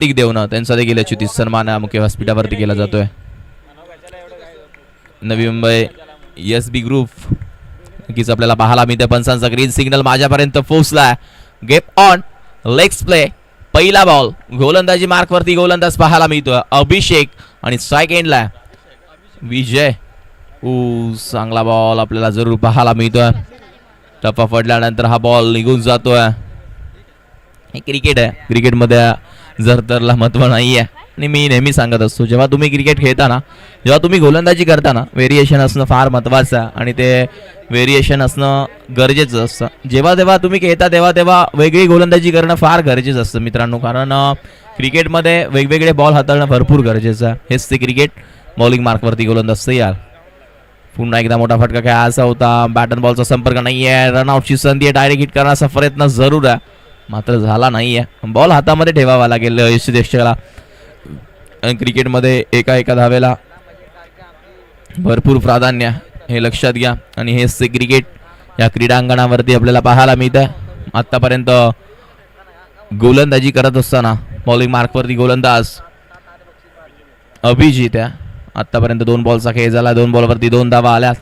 प्रतीक देऊन त्यांचा देखील अच्युती सन्मान मुख्य व्यासपीठावरती केला जातोय. नवी मुंबई एस बी ग्रुप नक्कीच आपल्याला पाहायला मिळते पंचांचा ग्रीन सिग्नल माझ्यापर्यंत पोहोचलाय. गेप ऑन लेग्स प्ले पहिला बॉल गोलंदाजी मार्कवरती गोलंदाज पाहायला मिळतोय. अभिषेक आणि स्ट्राईक एंडला विजय. ऊ चांगला बॉल आपल्याला जरूर पाहायला मिळतोय. टप्पा पडल्यानंतर हा बॉल निघून जातोय. हे क्रिकेट आहे. क्रिकेटमध्ये जर महत्त्व महत्त्व नाही आहे आणि मी नेहमी सांगत असतो जेव्हा तुम्ही क्रिकेट खेळताना जेव्हा तुम्ही गोलंदाजी करताना व्हेरिएशन असणं फार महत्त्वाचं आहे आणि ते व्हेरिएशन असणं गरजेचं असतं. जेव्हा तेव्हा तुम्ही खेळता तेव्हा तेव्हा वेगळी गोलंदाजी करणं फार गरजेचं असतं मित्रांनो. कारण क्रिकेटमध्ये वेगवेगळे बॉल हाताळणं भरपूर गरजेचं आहे. हेच ते क्रिकेट बॉलिंग मार्कवरती गोलंदाज तयार पुन्हा एकदा मोठा फटका असा होता. बॅटन बॉलचा संपर्क नाही आहे रनआउटची संधी आहे. डायरेक्ट हिट करण्याचा प्रयत्न जरूर आहे. मात्र झाला नाही आहे बॉल हातामध्ये ठेवावा लागेल यश देशकाला क्रिकेटमध्ये एका एका धावेला भरपूर प्राधान्य हे लक्षात घ्या. आणि हेच क्रिकेट या क्रीडांगणावरती आपल्याला पाहायला मिळतं आत्तापर्यंत गोलंदाजी करत असताना बॉलिंग मार्कवरती गोलंदाज अभिजित आहे. आत्तापर्यंत दोन बॉलचा खेळ झाला. दोन बॉलवरती दोन धावा आल्यात.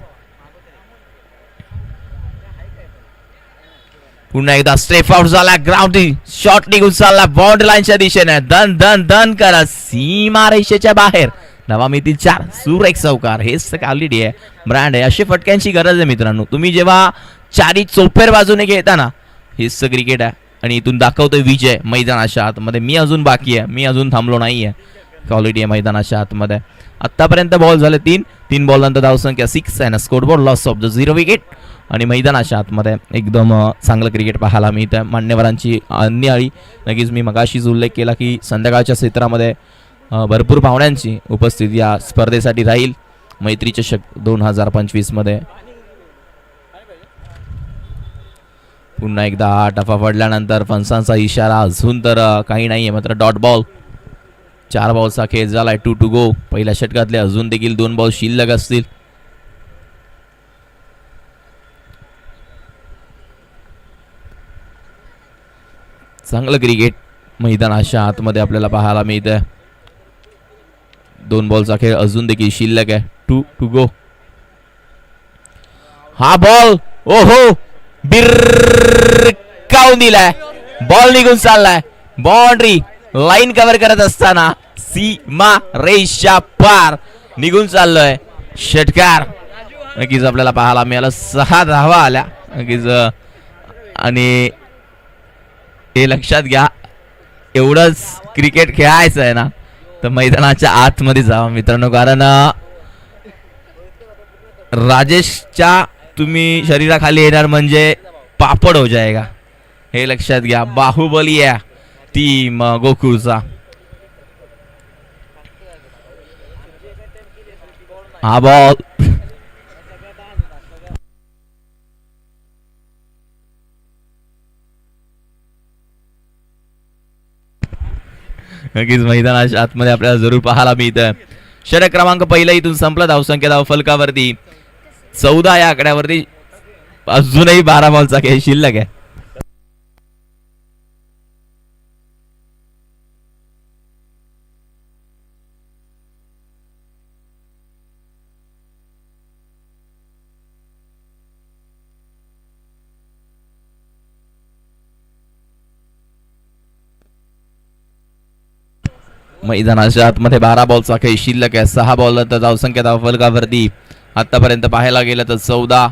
पुन्हा एकदा स्टेप आउट झाला ग्राउंड शॉर्ट निघून चालला बाउंड्री लाईनच्या दिशेने. दन दन दन करा. सीमा रेषेच्या बाहेर. नवा मिती चार. एक चौकार हेच तर क्वालिटी आहे. ब्रँड आहे. अशी फटक्यांची गरज आहे मित्रांनो. तुम्ही जेव्हा चारी चौफेर बाजूने घेताना हेच क्रिकेट आहे. आणि इथून दाखवतोय विजय मैदानाच्या आतमध्ये. मी अजून बाकी आहे. मी अजून थांबलो नाही आहे. क्वालिटी आहे मैदानाच्या आतमध्ये. आत्तापर्यंत बॉल झाले तीन. तीन बॉल नंतर धावसंख्या सिक्स आहे. ना score ball loss of the zero wicket आणि मैदानाच्या आतमध्ये. एकदम चांगलं क्रिकेट पाहायला मिळतं मान्यवरांची अन्याळी नक्कीच मी मगाशीच उल्लेख केला की संध्याकाळच्या क्षेत्रामध्ये भरपूर पाहुण्यांची उपस्थिती या स्पर्धेसाठी राहील. मैत्री चषक दोन हजार पंचवीसमध्ये. पुन्हा एकदा टफा पडल्यानंतर फणसांचा इशारा अजून तर काही नाही आहे मात्र डॉट बॉल. चार बॉलचा खेळ झालाय. Two to go. पहिल्या षटकातले अजून देखील दोन बॉल शिल्लक असतील. चांगलं क्रिकेट मैदानाच्या आतमध्ये आपल्याला पाहायला मिळतं दोन बॉलचा खेळ अजून देखील शिल्लक आहे. टू टू गो हा बॉल ओ हो बिर बिरकावून दिलाय बॉल निघून चाललाय. बाउंड्री लाईन कव्हर करत असताना सीमा रेषा पार निघून चाललोय. षटकार. नक्कीच आपल्याला पाहायला मिळालं. सहा धावा आल्या. नक्कीच आणि हे लक्षात घ्या एवढंच क्रिकेट खेळायचं आहे ना तर मैदानाच्या आतमध्ये जावा मित्रांनो कारण राजेशच्या तुम्ही शरीराखाली येणार म्हणजे पापड हो जाएगा हे लक्षात घ्या बाहुबली आहे टीम गोकुळचा. हा बॉल नक्कीच मैदानाच्या आतमध्ये आपल्याला जरूर पाहायला मिळतं षटक क्रमांक पहिला इथून संपला धावसंख्या धाव फलकावरती. चौदा या आकड्यावरती अजूनही बारा बॉलचा खेळ शिल्लक आहे. मैदानाच्या आतमध्ये बारा बॉलचा खेळ शिल्लक आहे. सहा बॉल तर धावसंख्या धाव फलकावरती आतापर्यंत पाहायला गेलं तर चौदा.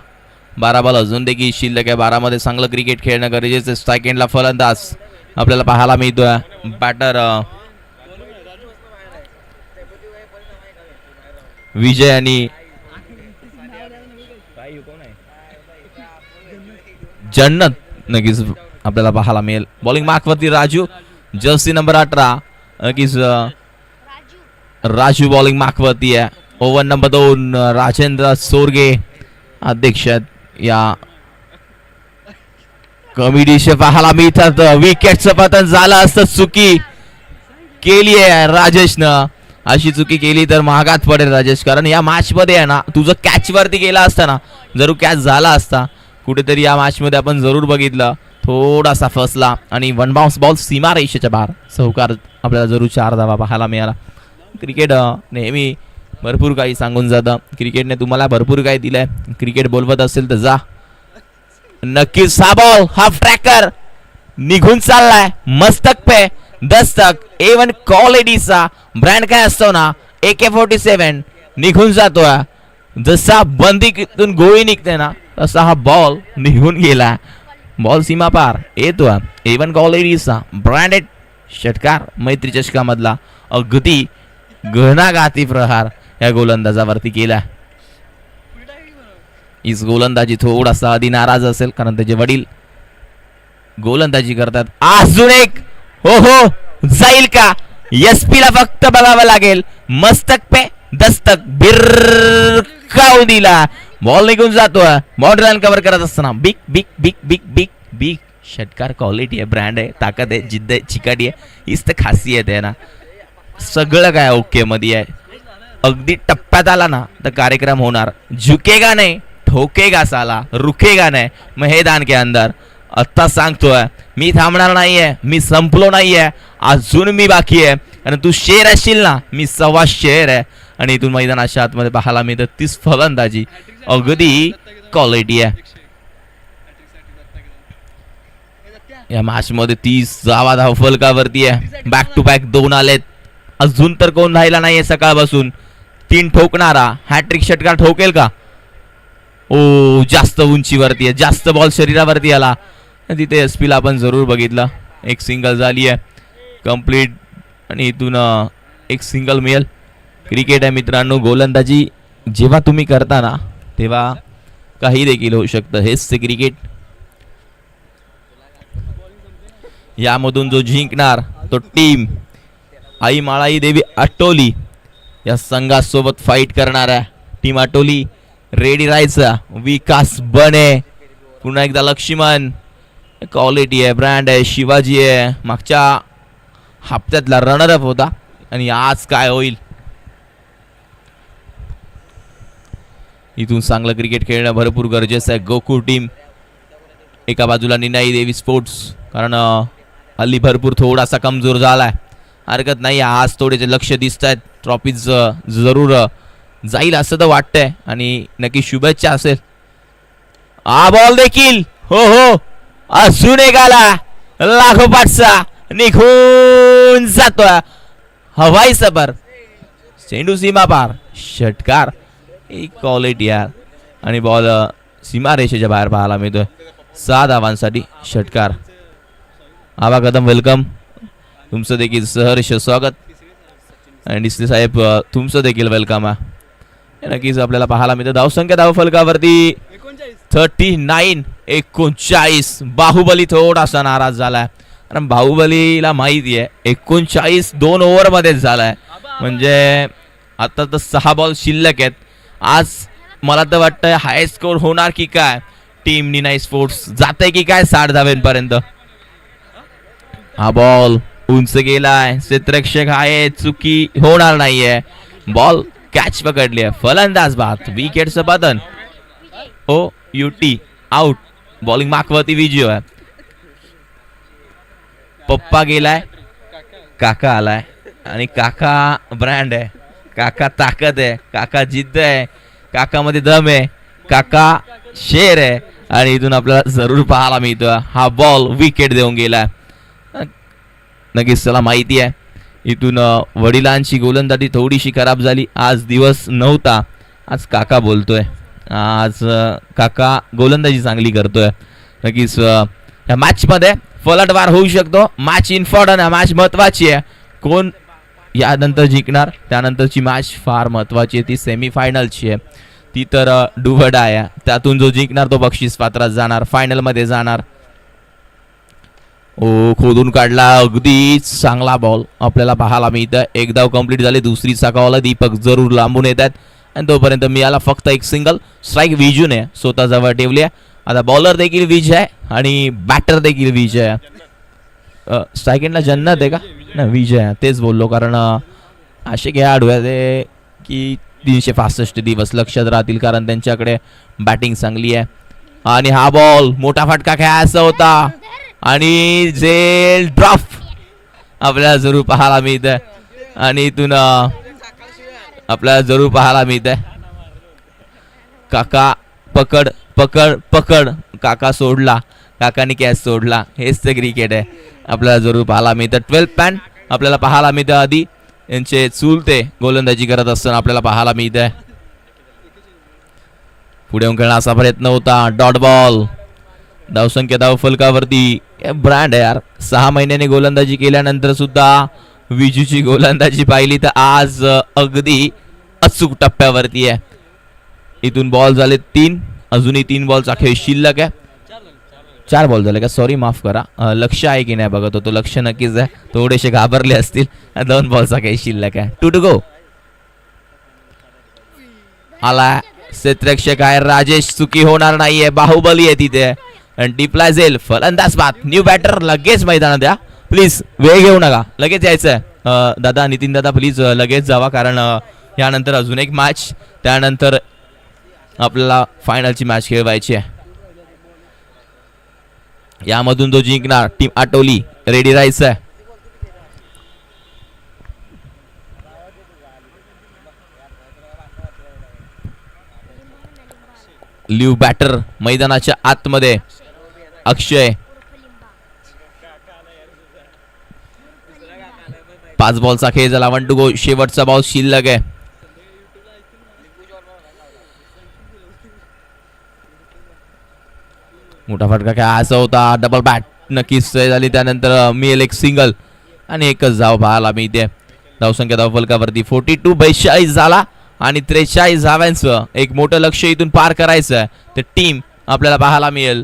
बारा बॉल अजून देखील शिल्लक आहे. बारामध्ये चांगलं क्रिकेट खेळणं गरजेचं आहे. फलंदाज. आपल्याला पाहायला मिळतोय. बॅटर विजय आणि जन्नत. नक्कीच आपल्याला पाहायला मिळेल. बॉलिंग मार्कवरती राजू. जर्सी नंबर अठरा. नक्कीच राजू बॉलिंग मार्कवरती आहे. ओव्हर नंबर दोन राजेंद्र सोरगे अध्यक्ष या कमिटीचे पाहायला मिळतात विकेटचं पतन झालं असतं. चुकी केली आहे राजेशनं. अशी चुकी केली तर महागात पडेल राजेश. कारण या मॅच मध्ये आहे ना तुझं कॅच वरती गेला असता ना जरूर कॅच झाला असता कुठेतरी या मॅच मध्ये आपण जरूर बघितलं. थोडासा फसला आणि वन बाउन्स बॉल सीमा रेषेच्या बाहेर. सहकार आपल्याला जरूर चार धावा पाहायला मिळाला. क्रिकेट नेहमी भरपूर काही सांगून जातं. क्रिकेटने तुम्हाला भरपूर काही दिलंय. क्रिकेट बोलवत असेल तर जा. नक्कीच हा बॉल हाफ ट्रॅकर निघून चाललाय. मस्तक पे. दस्तक. एवन क्वालिटीचा ब्रँड काय असतो ना? ए के फोर्टी सेवन निघून जातोय. जसा बंदीतून गोळी निघते ना तसा हा बॉल निघून गेला बॉल सीमा पार. एवन क्वालिटीचा ब्रँडेड षटकार मैत्री चषकामधला अगदी घणाघाती प्रहार या गोलंदाजावरती केला इस गोलंदाजी थोडासा आधी नाराज असेल कारण त्याचे वडील गोलंदाजी करतात. अजून एक. हो हो. जाईल का? एसपी ला फक्त बघावं लागेल. मस्तक पे दस्तक. बिरकाऊ दिला. बॉल निघून जातोय बॉल रन कव्हर करत असताना. Big big big big big big षटकार क्वालिटी आहे ब्रँड आहे ताकद आहे जिद्द आहे चिकाटी आहे. हीच तर खासियत आहे ना. सगळं काय ओके मध्ये आहे. अगदी टप्प्यात आला ना तर कार्यक्रम होणार. झुकेगा नाही ठोकेगा साला रुकेगा नाही. मैदान के अंदर. आत्ता सांगतोय मी थांबणार नाहीये मी संपलो नाहीये. अजून मी बाकी आहे. आणि तू शेर असशील ना मी सव्वा शेर आहे. आणि इथून मैदान अशा आतमध्ये पाहायला मिळतं. तीस फलंदाजी. अगदी क्वालिटी आहे. या मॅच मध्ये तीस जावा धाव फलकावरती आहे. बॅक टू बॅक दोन आलेत. अजून तर कोण राहिला नाहीये सकाळपासून. तीन ठोकणारा. हॅट्रिक षटकार ठोकेल का? ओ जास्त उंचीवरती आहे. जास्त बॉल शरीरावरती आला. तिथे एस पीला आपण जरूर बघितलं. एक सिंगल झाली आहे. कंप्लीट आणि इथून एक सिंगल मिळेल. क्रिकेट आहे मित्रांनो गोलंदाजी जेव्हा तुम्ही करता ना तेव्हा काही देखील होऊ शकतं. हेच ते क्रिकेट यामधून जो जिंकणार तो टीम आई माळाई देवी आटोली या संघासोबत फाईट करणार आहे. टीम आटोली रेडी राहायचा. विकास बने. पुन्हा एकदा लक्ष्मण. क्वालिटी आहे ब्रँड आहे शिवाजी आहे. मागच्या हप्त्यातला रनरअप होता. आणि आज काय होईल? इथून चांगलं क्रिकेट खेळणं भरपूर गरजेचं आहे. गोकुळ टीम एका बाजूला निनाई देवी स्पोर्ट्स कारण हल्ली भरपूर थोडासा कमजोर झाला आहे हरकत नाही आज थोडेसे लक्ष दिसत आहेत. ट्रॉफीज जरूर जाईल असं तर वाटतंय आणि नक्की शुभेच्छा असेल. हा बॉल देखील. हो हो. अजून एक आला. लागोपाठचा निघून जातोय. हवाई सबर चेंडू सीमा पार षटकार. एक क्वालिटी यार आणि बॉल सीमा रेषेच्या बाहेर पाहायला मिळतोय. सहा धावांसाठी षटकार. आबा कदम वेलकम तुमचं देखील सहर्ष स्वागत. आणि डिसले साहेब तुमचं देखील वेलकम आहे नक्कीच आपल्याला पाहायला मिळतं. धावसंख्या धावफलकावरती थर्टी नाईन एकोणचाळीस. बाहुबली थोडासा नाराज झालाय. कारण बाहुबलीला माहिती आहे एकोणचाळीस दोन ओव्हरमध्येच झालाय. म्हणजे आता तर सहा बॉल शिल्लक आहेत. आज मला तर वाटतं हाय स्कोर होणार की काय? टीम निनाई स्पोर्ट्स जाते की काय साठ धावेंपर्यंत हा बॉल उंच गेलाय. क्षेत्ररक्षक आहे चुकी होणार नाहीये. बॉल कॅच पकडली आहे फलंदाज बात विकेटचं पतन O U T out bowling मार्कवरती Vijay. आहे पप्पा गेलाय. काका आलाय. आणि काका ब्रँड आहे. काका ताकद आहे काका जिद्द आहे काकामध्ये दम आहे काका शेर आहे. आणि इथून आपल्याला जरूर पाहायला मिळतो. हा बॉल विकेट देऊन गेला. नक्कीच त्याला माहिती आहे. इथून वडिलांची गोलंदाजी थोडीशी खराब झाली. आज दिवस नव्हता. आज काका बोलतोय. आज काका गोलंदाजी चांगली करतोय. नक्कीच या मॅचमध्ये फलटवार होऊ शकतो. मॅच इम्पॉर्टंट आहे. मॅच महत्वाची आहे. कोण यानंतर जिंकणार. त्यानंतरची मॅच फार महत्वाची आहे. ती सेमीफायनलची आहे. ती तर अ, डुबड आहे. त्यातून जो जिंकणार तो बक्षीस पात्रात जाणार. फायनलमध्ये जाणार. ओ खोदून काढला. अगदी चांगला बॉल आपल्याला पाहायला मिळतं एक धाव कंप्लीट झाली दुसरी चाकावाला दीपक जरूर लांबून येतात आणि तोपर्यंत मिळाला फक्त एक सिंगल स्ट्राईक विजून स्वतः जवळ ठेवली आहे. आता बॉलर देखील विज आहे. आणि बॅटर देखील विज आहे. स्ट्राईक जन्नत आहे का? नाही विजय तेच बोललो कारण असे खेळाडू आहे ते की तीनशे पासष्ट दिवस लक्षात राहतील कारण त्यांच्याकडे बॅटिंग चांगली आहे. आणि हा बॉल मोठा फटका खेळायचा होता. आणि जे ड्राफ्ट आपल्याला जरूर पाहायला मिळत आहे आणि इथून आपल्याला जरूर पाहायला मिळत आहे काका पकड पकड पकड. काका सोडला. काकाने कॅच सोडला हेच ते क्रिकेट आहे. आपल्याला जरूर पाहायला मिळतं. ट्वेल्थ पॅन आपल्याला पाहायला मिळतं आधी. यांचे चुलते गोलंदाजी करत असताना आपल्याला पाहायला मिळत आहे पुढे येऊन खेळण्याचा प्रयत्न होता. डॉट बॉल धावसंख्या धाव फलकावरती ब्रँड आहे यार. सहा महिन्याने गोलंदाजी केल्यानंतर सुद्धा विजूची गोलंदाजी पाहिली तर आज अगदी अचूक टप्प्यावरती आहे. इथून बॉल झाले तीन. अजूनही तीन बॉलचा खेळ शिल्लक आहे. चार बॉल झाले का? सॉरी माफ करा. लक्ष आहे की नाही बघत होतो लक्ष नक्कीच आहे. थोडेसे घाबरले असतील. दोन बॉलचा काही शिल्लक आहे. टू टू गो आला. क्षेत्रक्षक आहे. राजेश चुकी होणार नाहीये. बाहुबली आहे तिथे. आणि डिप्लाय जाईल फलंदाज बात न्यू बॅटर लगेच मैदानात द्या प्लीज वेळ घेऊ नका. लगेच यायचं आहे दादा नितीन दादा प्लीज लगेच जावा. कारण यानंतर अजून एक मॅच त्यानंतर आपल्याला फायनलची मॅच खेळवायची आहे. यामधून जो जिंकणार टीम आटवली रेडी राहायचं आहे. लिव बॅटर मैदानाच्या आतमध्ये. अक्षय. पाच बॉलचा खेळ झाला. वन टू गो शेवटचा बॉल शिल्लक आहे. मोठा फटका खेळायचा होता. डबल बॅट नक्कीच सय झाली. त्यानंतर मिळेल एक सिंगल आणि एकच धाव पाहायला मी इथे धावसंख्या धाव फलकावरती फोर्टी टू बेचाळीस झाला आणि त्रेचाळीस धाव्यांचं एक मोठं लक्ष इथून पार करायचं आहे ते टीम आपल्याला पाहायला मिळेल.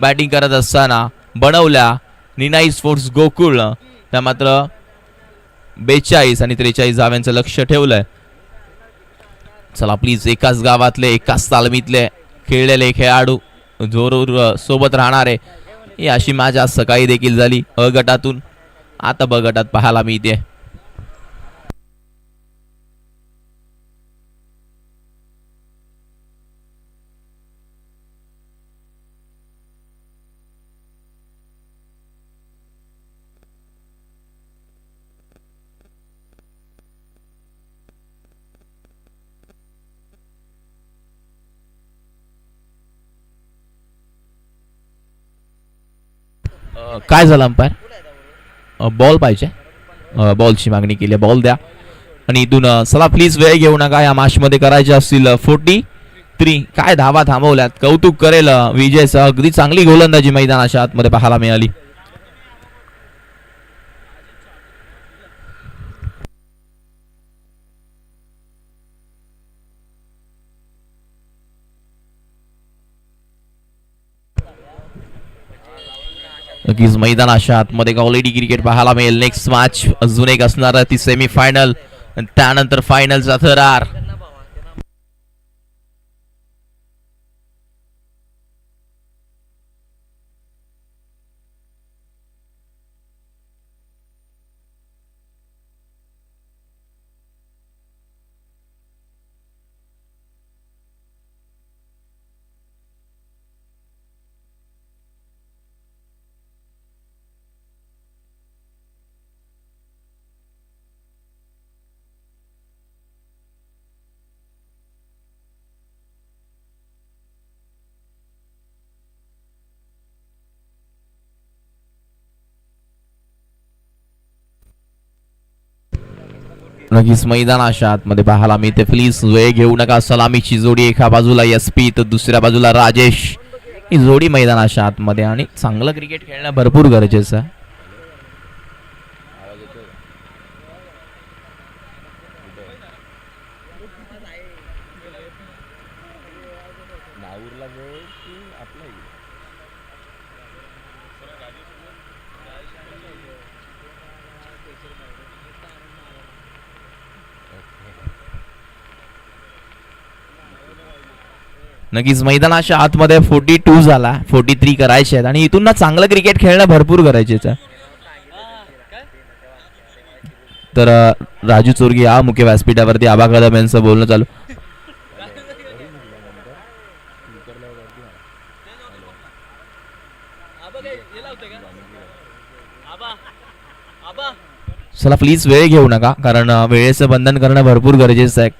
बॅटिंग करत असताना बनवल्या निनाई स्पोर्ट्स गोकुळ त्या मात्र बेचाळीस आणि त्रेचाळीस धाव्यांचं लक्ष ठेवलंय. चला प्लीज एकाच गावातले एकाच तालमीतले खेळलेले खेळाडू जोरूर सोबत सोबत आहे ही अशी माझ्या आज सकाळी देखील झाली. अ गटातून. आता ब गटात पाहायला मिळते. काय झालं अंपायर? बॉल पाहिजे. बॉलची मागणी केली आहे. बॉल द्या. आणि इथून चला प्लीज वेळ घेऊ नका. या मध्ये करायचे असतील फोर्टी थ्री. काय धावा थांबवल्यात. कौतुक करेल विजयचं अगदी चांगली गोलंदाजी मैदानाच्या आतमध्ये पाहायला मिळाली. नक्कीच मैदानाच्या आतमध्ये ऑलरेडी क्रिकेट पाहायला मिळेल. नेक्स्ट मॅच अजून एक असणार आहे ती सेमी फायनल त्यानंतर फायनलचा थरार. नक्कीच मैदानाच्या आतमध्ये पाहायला मिळते. प्लीज वेळ घेऊ नका. सलामीची जोडी एका बाजूला एस पी तर दुसऱ्या बाजूला राजेश. ही जोडी मैदानाच्या आतमध्ये आणि चांगलं क्रिकेट खेळणं भरपूर गरजेचं आहे. नक्कीच मैदानाच्या आतमध्ये फोर्टी टू झाला फोर्टी थ्री करायचे आहेत. आणि इथून ना चांगलं क्रिकेट खेळणं भरपूर गरजेचं आहे. तर राजू चोरगी आ मुख्य व्यासपीठावरती आबा कदम यांचं बोलणं चालू. चला प्लीज वेळ घेऊ नका कारण वेळेचं बंधन करणं भरपूर गरजेचं आहे.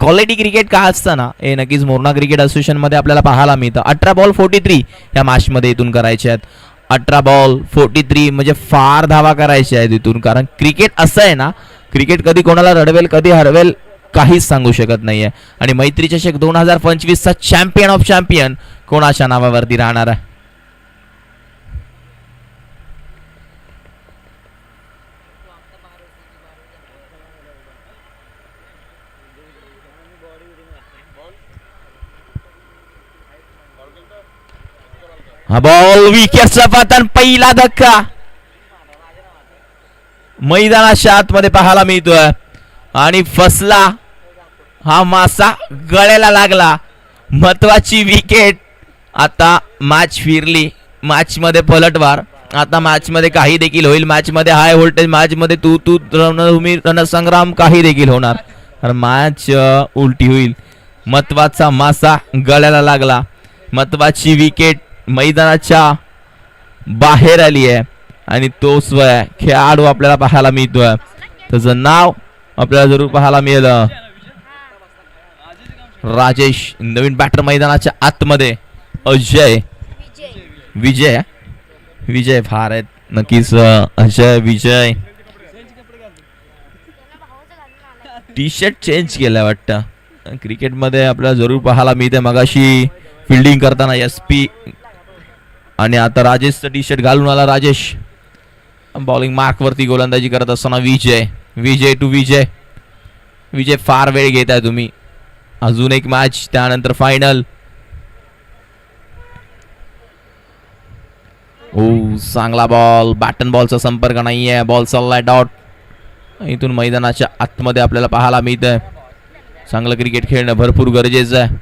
क्वालिटी क्रिकेट का असतं ना हे नक्कीच मोरणा क्रिकेट असोसिएशनमध्ये आपल्याला पाहायला मिळतं. अठरा बॉल फोर्टी थ्री या मॅचमध्ये इथून करायचे आहेत. अठरा बॉल फोर्टी थ्री म्हणजे फार धावा करायच्या आहेत इथून कारण क्रिकेट असं आहे ना क्रिकेट कधी कोणाला रडवेल कधी हरवेल काहीच सांगू शकत नाहीये. आणि मैत्री चषक दोन हजार पंचवीसचा चॅम्पियन ऑफ चॅम्पियन कोणाच्या नावावरती राहणार आहे? हा बॉल विकेटचा पतन पहिला धक्का मैदानाच्या आतमध्ये पाहायला मिळतोय आणि फसला हा मासा गळ्याला लागला महत्वाची विकेट आता मॅच फिरली मॅच पलटवार आता मॅच काही देखील होईल मॅचमध्ये हाय व्होल्टेज मॅच तू तू रणभूमी रणसंग्राम काही देखील होणार कारण मॅच उलटी होईल महत्त्वाचा मासा गळ्याला लागला महत्वाची विकेट मैदानाच्या बाहेर आली आहे. आणि तो स्वय खेळाडू आपल्याला पाहायला मिळतोय. त्याचं नाव आपल्याला जरूर पाहायला मिळेल. राजेश नवीन बॅटर मैदानाच्या आतमध्ये. अजय. विजय. विजय फार आहेत. नक्कीच Ajay Vijay. T shirt change केलाय वाटतं. क्रिकेटमध्ये आपल्याला जरूर पाहायला मिळते मगाशी फिल्डिंग करताना एस पी आणि आता राजेशचं टी शर्ट घालून आला राजेश. बॉलिंग मार्कवरती गोलंदाजी करत असताना विजय विजय टू विजय. विजय फार वेळ घेत आहे तुम्ही. अजून एक मॅच त्यानंतर फायनल ओ चांगला बॉल बॅटन बॉलचा संपर्क नाही आहे बॉल चाललाय डॉट इथून मैदानाच्या आतमध्ये आपल्याला पाहायला मिळतंय. चांगलं क्रिकेट खेळणं भरपूर गरजेचं आहे.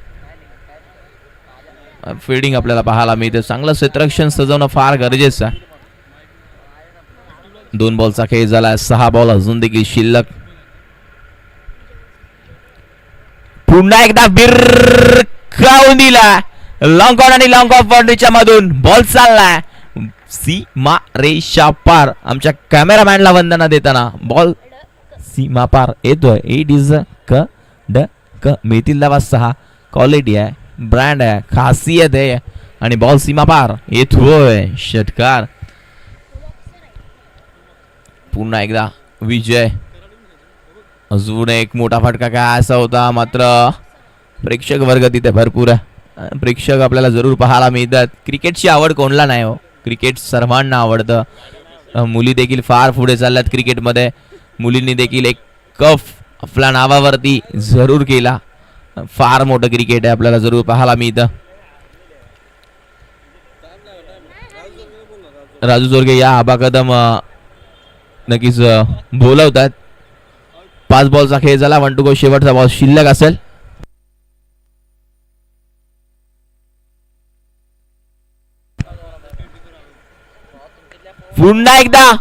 फिल्डिंग आपल्याला पाहायला मिळते. चांगलं क्षेत्रक्षण सजवणं फार गरजेचं आहे. दोन बॉलचा खेळ झाला सहा बॉल अजून देखील शिल्लक. पुन्हा एकदा बिरकावून दिला लॉंग ऑन आणि लॉंग ऑफ बाउंड्रीच्या मधून बॉल चाललाय. सीमा रेषा पार आमच्या कॅमेरामॅनला वंदना देताना बॉल सीमा पार येतोय. इट इज क ड क मिळतील दवा सहा. क्वालिटी आहे. ब्रँड आहे खासियत आहे. आणि बॉल सीमा पार आहे. षटकार. पुन्हा एकदा विजय. अजून एक मोठा फटका काय? असा होता मात्र प्रेक्षक वर्ग तिथे भरपूर आहे. प्रेक्षक आपल्याला जरूर पाहायला मिळतात. क्रिकेटची आवड कोणला नाही हो? क्रिकेट सर्वांना आवडतं. मुली देखील फार पुढे चालल्यात क्रिकेटमध्ये. मुलींनी देखील एक कफ आपल्या नावावरती जरूर केला. फार मोठं क्रिकेट आहे आपल्याला जरूर पाहायला मिळतं राजू जोरगे या आबा कदम नक्कीच बोलवतात. पाच बॉलचा खेळ झाला वन टू गो शेवटचा बॉल शिल्लक असेल. पुन्हा एकदा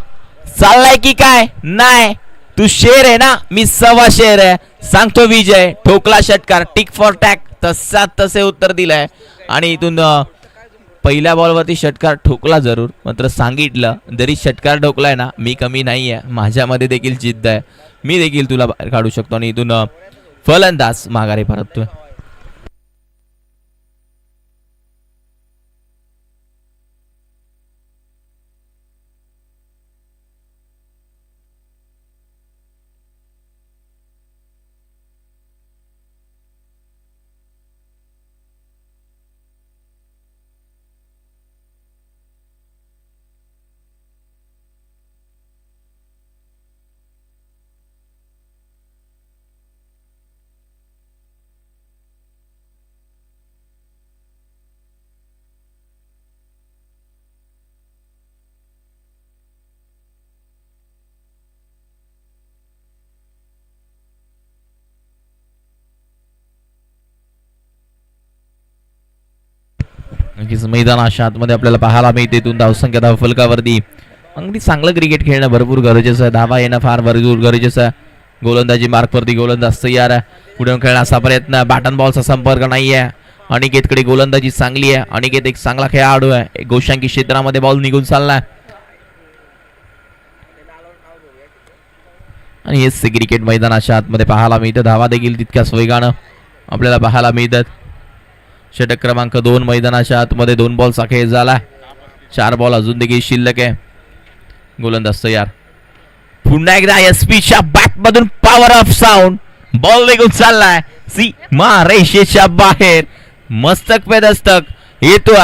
चाललाय की काय? नाही. तू शेर आहे ना? मी सवा शेर आहे. सांगतो विजय ठोकला षटकार टिक फॉर टॅक तसा तसे उत्तर दिलंय. आणि इथून पहिल्या बॉलवरती षटकार ठोकला जरूर मात्र सांगितलं जरी षटकार ठोकलाय ना मी कमी नाही आहे माझ्यामध्ये देखील जिद्द आहे. मी देखील तुला बाहेर काढू शकतो. आणि इथून फलंदाज माघारी परततोय. नक्कीच मैदानाच्या आतमध्ये आपल्याला पाहायला मिळते. इथून धावसंख्या धाव फलकावरती. अगदी चांगलं क्रिकेट खेळणं भरपूर गरजेचं आहे. धावा येणं फार भरपूर गरजेचं आहे. गोलंदाजी मार्कवरती गोलंदाज तयार आहे. पुढे खेळण्याचा प्रयत्न बॅटन बॉलचा संपर्क नाही आहे. अनिकेतकडे गोलंदाजी चांगली आहे. अनिकेत एक चांगला खेळाडू आहे. एक गोशांकी क्षेत्रामध्ये बॉल निघून चालला आणि हेच सी क्रिकेट मैदानाच्या आतमध्ये पाहायला मिळतं. धावा देखील तितक्याच वेगानं आपल्याला पाहायला मिळतात. षटक क्रमांक दोन मैदानाच्या आतमध्ये दोन बॉल साखे झाला चार बॉल अजून देखील शिल्लक आहे. गोलंदाज तयार. पुन्हा एकदा एस पीच्या बॅट मधून पॉवर ऑफ साऊंड बॉल निघून चाललाय. सी मा रेषेच्या बाहेर. मस्तक पे दस्तक येतो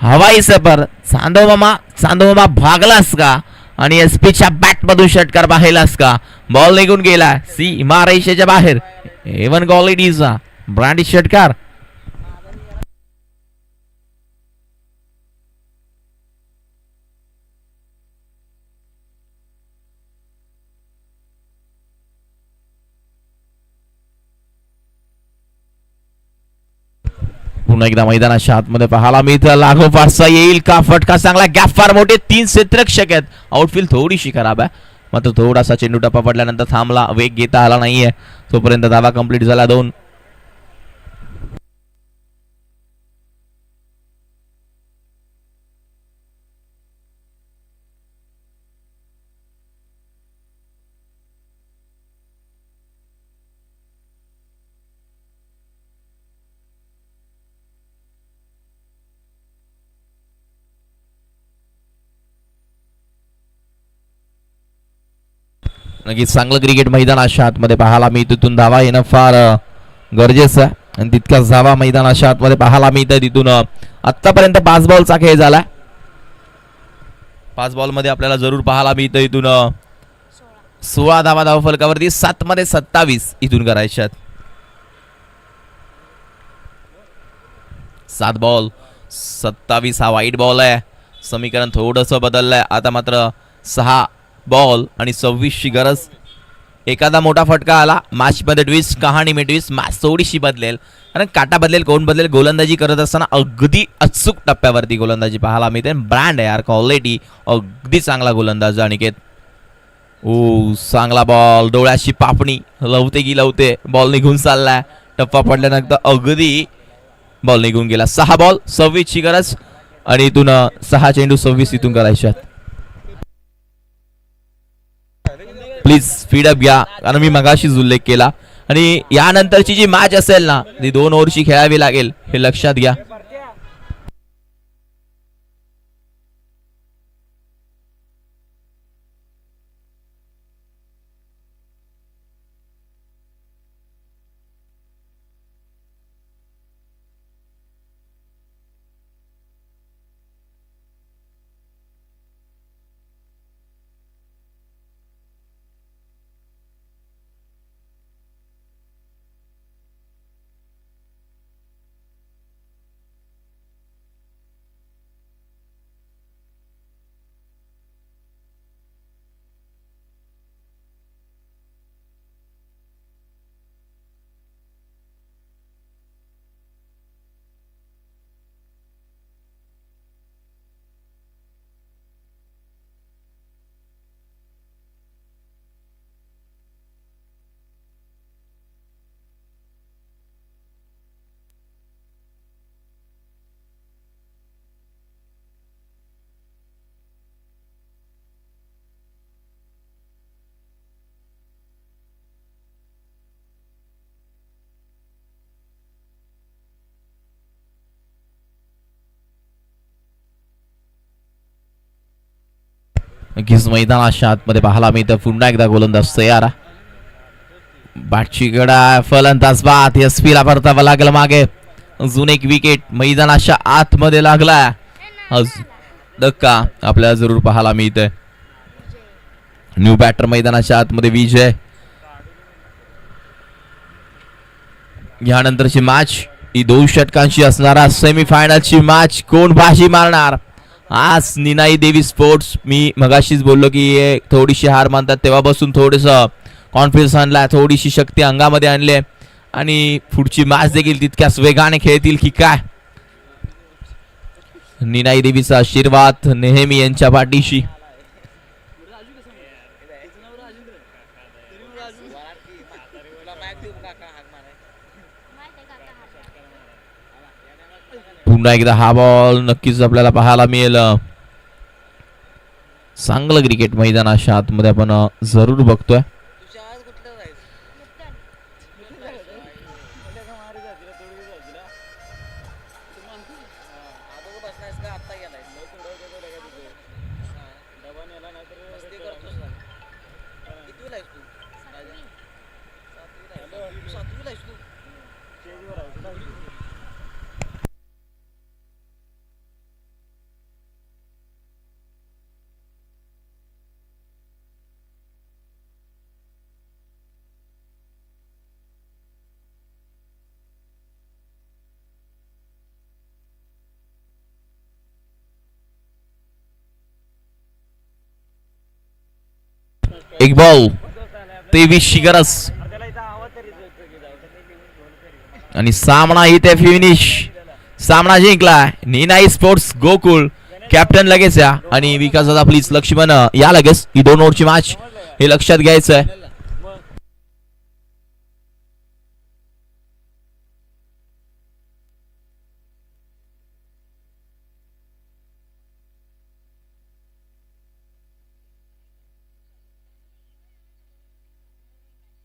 हवाई सफर. चांदो मामा चांदो मामा भागलास का? आणि एस पीच्या बॅट मधून षटकार पाहिलास का? बॉल निघून गेला सी मा रेषेच्या बाहेर. एवन इज ब्रँडी षटकार. पुन्हा एकदा मैदानाच्या आतमध्ये पाहायला मिळतं. लागो फारसा येईल. का फटका चांगला? गॅप फार मोठे. तीन क्षेत्रक्षक आहेत. आउटफील्ड थोडीशी खराब आहे. मात्र थोडासा चेंडू टप्पा पडल्यानंतर थांबला. वेग घेता आला नाहीये. तोपर्यंत धावा कंप्लीट झाला दोन. नक्कीच चांगलं क्रिकेट मैदान अशा आतमध्ये पाहायला मिळतं. तिथून धावा येणं फार गरजेचं आहे. आणि तितकाच धावा मैदानाच्या आतमध्ये पाहायला मिळतं तिथून आत्तापर्यंत पाच बॉलचा खेळ झाला पाच बॉलमध्ये आपल्याला जरूर पाहायला मिळतं इथून सोळा धावा धावा फलकावरती सात मध्ये सत्तावीस इथून करायच्यात सात बॉल सत्तावीस हा वाईट बॉल आहे. समीकरण थोडंसं बदललंय. आता मात्र सहा बॉल आणि सव्वीसची गरज. एखादा मोठा फटका आला मॅचमध्ये ट्विस्ट कहाणी मी ट्विस्ट मॅच थोडीशी बदलेल. कारण काटा बदलेल कोण बदलेल गोलंदाजी करत असताना अगदी अचूक टप्प्यावरती गोलंदाजी पाहायला मिळते. ब्रँड आहे यार क्वालिटी अगदी चांगला गोलंदाज अनिकेत. ओ चांगला बॉल डोळ्याची पापणी लवते की लवते बॉल निघून चाललाय. टप्पा पडल्यानंतर अगदी बॉल निघून गेला. सहा बॉल सव्वीसची गरज. आणि इथून सहा चेंडू सव्वीस इथून करायच्या प्लीज स्पीडअप घ्या. कारण मी मगाशीच उल्लेख केला. आणि यानंतरची जी मॅच असेल ना ती दोन ओव्हरची खेळावी लागेल हे लक्षात घ्या. नक्कीच मैदानाच्या आतमध्ये पाहायला मिळतं. पुन्हा एकदा गोलंदाज तयार बॅटची गडा फलंदाज बाद एस ला परतावा लागला मागे. अजून एक विकेट मैदानाच्या आतमध्ये लागला धक्का आपल्याला जरूर पाहायला मिळतंय. न्यू बॅटर मैदानाच्या आतमध्ये विजय. यानंतरची मॅच ही दोन षटकांची असणारा सेमीफायनलची मॅच कोण बाजी मारणार? आज निनाई देवी स्पोर्ट्स मी मगाशीच बोललो की हे थोडीशी हार मानतात तेव्हापासून थोडंसं कॉन्फिडन्स आणला थोडीशी शक्ती अंगामध्ये आणले आणि पुढची मॅच देखील तितक्याच वेगाने खेळतील की काय? निनाई देवीचा आशीर्वाद नेहमी यांच्या पाठीशी. पुन्हा एकदा हा बॉल नक्कीच आपल्याला पाहायला मिळेल. चांगलं क्रिकेट मैदानाच्या आतमध्ये आपण जरूर बघतोय. एक बॉल तेवीसची गरज. आणि सामना इथे फिनिश सामना जिंकला निनाई स्पोर्ट्स गोकुळ. कॅप्टन लगेच या. आणि विकास दादा प्लीज लक्ष्मण या लगेच. ही दोन ओव्हरची मॅच हे लक्षात घ्यायचं आहे